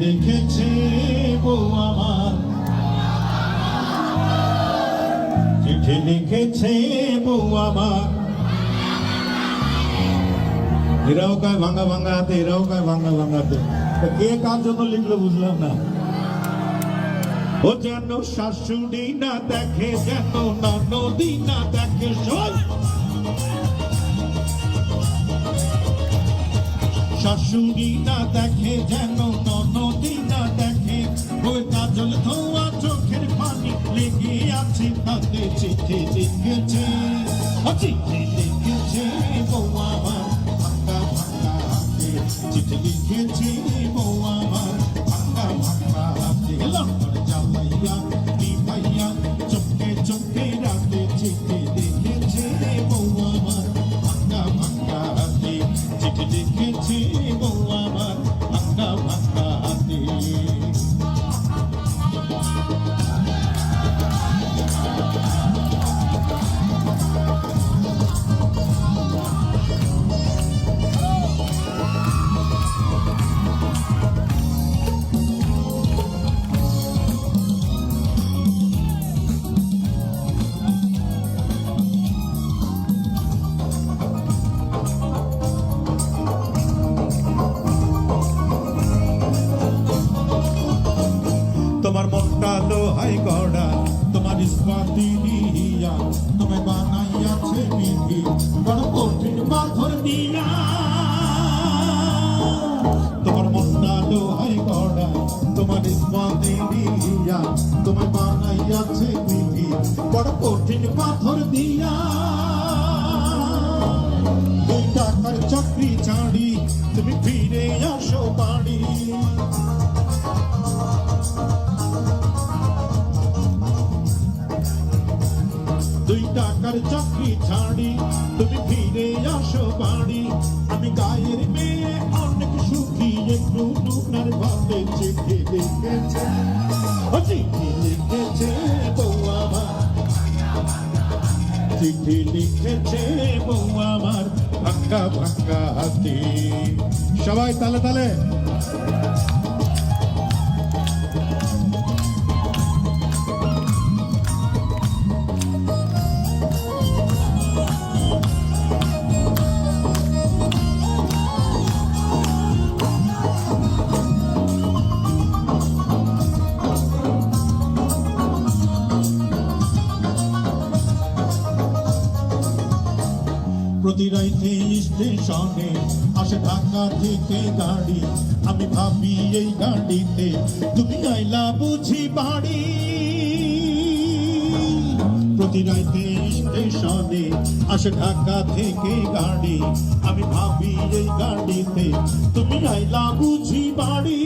লিখেছে বউ আমার চিঠি লিখেছে বউ আমার এরাও কয় ভাঙা ভাঙা হাতে এরাও কয় ভাঙা ভাঙা হাতে কে কার জন্য লিখলো বুঝলাম না ও যেন শাশুড়ি না দেখে যেন নদী না দেখে সব শাশুড়ি না দেখে যেন নদীটা দেখে। ওই কাজল ধোয়া চোখের পানি লেগে আছে, তাতে চিঠি লিখেছে। চিঠি লিখেছে, বউ আমার ভাঙ্গা ভাঙ্গা হাতে। চিঠি লিখেছে, বউ আমার ভাঙ্গা ভাঙ্গা হাতে। লঙ্কর জামাইয়া নিভাইয়া চোখে চোখে লিখেছে লোহাই গড়া, তোমার ইস্পাতি দিয়া তোমায় বানাইয়াছে বিধি বড় কঠিন পাথর দিয়া। তোমার মনটা লোহাই গড়া, তোমার ইস্পাতি দিয়া তোমায় বানাইয়াছে বিধি বড় কঠিন পাথর দিয়া। টাকার চাকরি ছাড়ি, তুমি ফিরে আসো বাড়ি। টাকার চাকরি ছাড়ি, তুমি ফিরে আসো বাড়ি। আমি গায়ের মেয়ে, অনেক সুখী, একটু ভাবে চিঠি লিখেছে চিঠি লিখেছে আমার ভাঙ্গা ভাঙ্গা সবাই তালে তালে। প্রতি রাইতে স্টেশনে আসে ঢাকা থেকে গাড়ি। আমি ভাবি এই গাড়িতে তুমি আইলা বুঝি বাড়ি। প্রতি রাইতে স্টেশনে আসে ঢাকা থেকে গাড়ি। আমি ভাবি এই গাড়িতে তুমি আইলা বুঝি বাড়ি।